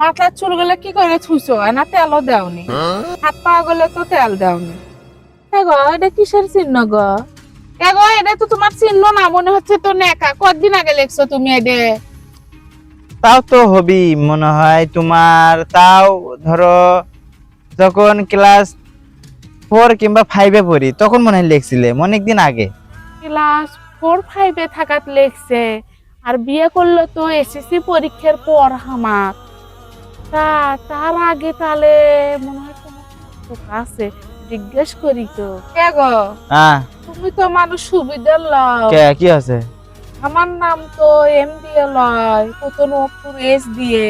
মাথার চুলগুলো কি করে ছুঁচো? না তেলও দেওনি। হাত পা গুলো তো তেল দেওনি। গো এটা কিসের চিহ্ন গো? গো এটা তো তোমার চিহ্ন না মনে হচ্ছে তো নেকা। কতদিন আগে লেখছো তুমি এটা? তাও তো হবি মনে হয় তোমার তাও ধরো যখন ক্লাস ফোর কিংবা ফাইভে পড়ি তখন মনে হয় লিখছিলে অনেক দিন আগে। ক্লাস ফোর ফাইভে থাকাত লেখছে। আর বিয়ে করল তো এসএসসি পরীক্ষার পর আমার তা তার আগে তাহলে মনে হয় তোমার তো কাছে জিজ্ঞেস করি তো। গো? হ্যাঁ। তুমি তো মানুষ সুবিধার লও কে কি আছে? আমার নাম তো এম দিয়ে লয় কত নতুন এস দিয়ে।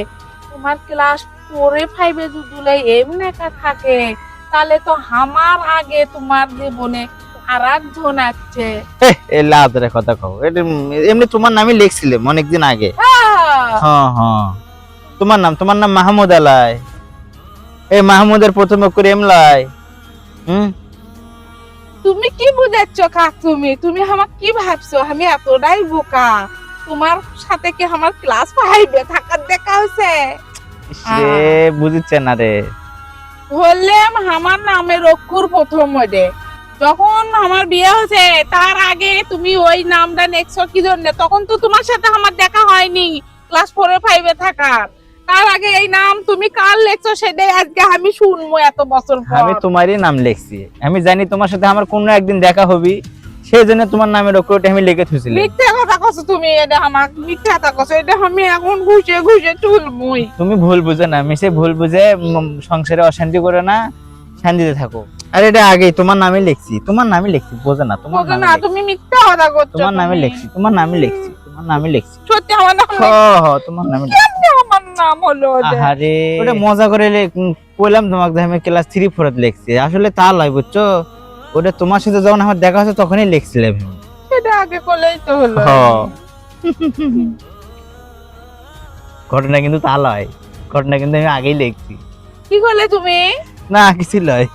তোমার ক্লাস ফোরে ফাইভে যদি এম লেখা থাকে তাহলে তো আমার আগে তোমার জীবনে আর একজন আছে এ লাউদের কথা কও। এমনি তোমার নামই লিখছিলে অনেকদিন আগে। হ্যাঁ হ্যাঁ। তোমার নাম তোমার নাম মাহমুদ আলাই। এই মাহমুদের প্রথম করে এমলাই। হুম? তুমি কি বুঝাচ্ছ কাক তুমি? তুমি আমার কি ভাবছ? আমি এতটাই বোকা। তোমার সাথে কি আমার ক্লাস ফাইভে থাকার দেখা হয়েছে সে বুঝিচ্ছে না রে। বললাম আমার নামের অক্ষর প্রথম ওডে যখন আমার বিয়ে হয়েছে তার আগে তুমি ওই নামটা নেক্সট কি জন্য? তখন তো তোমার সাথে আমার দেখা হয়নি। ক্লাস ফোরে ফাইভে থাকার তার আগে এই নাম তুমি কার লেখছো সেটাই আজকে আমি শুনব এত বছর পর। আমি তোমারই নাম লিখছি। আমি জানি তোমার সাথে আমার কোনো একদিন দেখা হবি সেই জন্য তোমার আমি লিখে থুছিলাম মিথ্যা কথা কছো তুমি এটা আমার মিথ্যা কথা কছো এটা আমি এখন ঘুষে ঘুষে চুলমুই। তুমি ভুল বুঝো না মিশে ভুল বুঝে সংসারে অশান্তি করে না শান্তিতে থাকো। আর এটা আগেই তোমার নামে লিখছি তোমার নামে লিখছি বোঝো না তোমার না তুমি মিথ্যা কথা করছ তোমার নামে। লিখছি তোমার নামে লিখছি তোমার নামে লিখছি। সত্যি আমার নাম হ হ তোমার নামে লিখছি। নাম হলো আরে ওটা মজা করে কইলাম তোমাকে আমি ক্লাস থ্রি ফোরত লিখছি। আসলে তা লয় বুঝছ? ওটা তোমার সাথে যখন আমার দেখা হচ্ছে তখনই লিখছিলাম। সেটা আগে তো হলো। ঘটনা কিন্তু তা লয়। ঘটনা কিন্তু আমি আগেই লিখছি। কি করলে তুমি? না কিছু লয়।